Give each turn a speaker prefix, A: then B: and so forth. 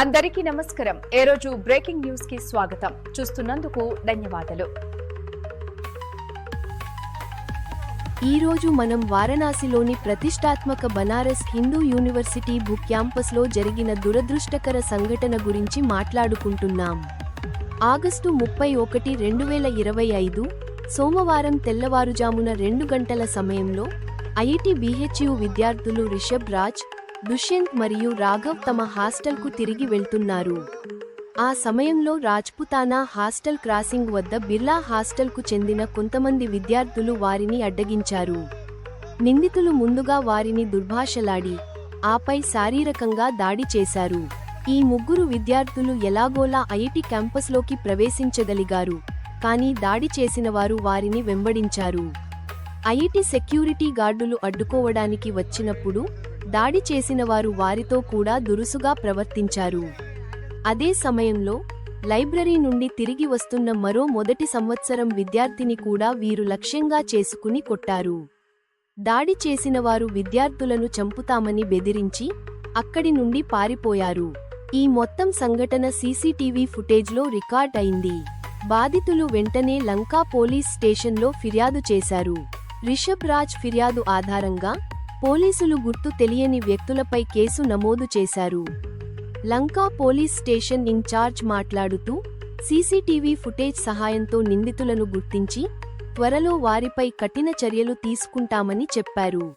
A: అందరికీ నమస్కారం. ఏ రోజు బ్రేకింగ్ న్యూస్కి స్వాగతం. చూస్తున్నందుకు ధన్యవాదాలు.
B: ఈ రోజు మనం వారణాసిలోని ప్రతిష్టాత్మక బనారస్ హిందూ యూనివర్సిటీ బుక్ క్యాంపస్లో జరిగిన దురదృష్టకర సంఘటన గురించి మాట్లాడుకుంటున్నాం. ఆగస్టు ముప్పై ఒకటి రెండు వేల ఇరవై ఐదు సోమవారం తెల్లవారుజామున రెండు గంటల సమయంలో ఐఐటి బిహెచ్యు విద్యార్థులు రిషబ్ రాజ్ దుష్యంత్ మరియు రాఘవ్ తమ హాస్టల్కు తిరిగి వెళ్తున్నారు. ఆ సమయంలో రాజ్పుతానా హాస్టల్ క్రాసింగ్ వద్ద బిర్లా హాస్టల్కు చెందిన కొంతమంది విద్యార్థులు వారిని అడ్డగించారు. నిందితులు ముందుగా వారిని దుర్భాషలాడి ఆపై శారీరకంగా దాడి చేశారు. ఈ ముగ్గురు విద్యార్థులు ఎలాగోలా ఐఐటి క్యాంపస్లోకి ప్రవేశించగలిగారు కానీ దాడి చేసిన వారు వారిని వెంబడించారు. ఐఐటి సెక్యూరిటీ గార్డులు అడ్డుకోవడానికి వచ్చినప్పుడు దాడి చేసిన వారు వారితో కూడా దురుసుగా ప్రవర్తించారు. అదే సమయంలో లైబ్రరీ నుండి తిరిగి వస్తున్న మరో మొదటి సంవత్సరం విద్యార్థిని కూడా వీరు లక్ష్యంగా చేసుకుని కొట్టారు. దాడి చేసిన వారు విద్యార్థులను చంపుతామని బెదిరించి అక్కడి నుండి పారిపోయారు. ఈ మొత్తం సంఘటన సీసీటీవీ ఫుటేజ్లో రికార్డ్ అయింది. బాధితులు వెంటనే లంకా పోలీస్ స్టేషన్లో ఫిర్యాదు చేశారు. రిషబ్ రాజ్ ఫిర్యాదు ఆధారంగా పోలీసులు గుర్తు తెలియని వ్యక్తులపై కేసు నమోదు చేశారు. లంకా పోలీస్ స్టేషన్ ఇన్ఛార్జ్ మాట్లాడుతూ సీసీటీవీ ఫుటేజ్ సహాయంతో నిందితులను గుర్తించి త్వరలో వారిపై కఠిన చర్యలు తీసుకుంటామని చెప్పారు.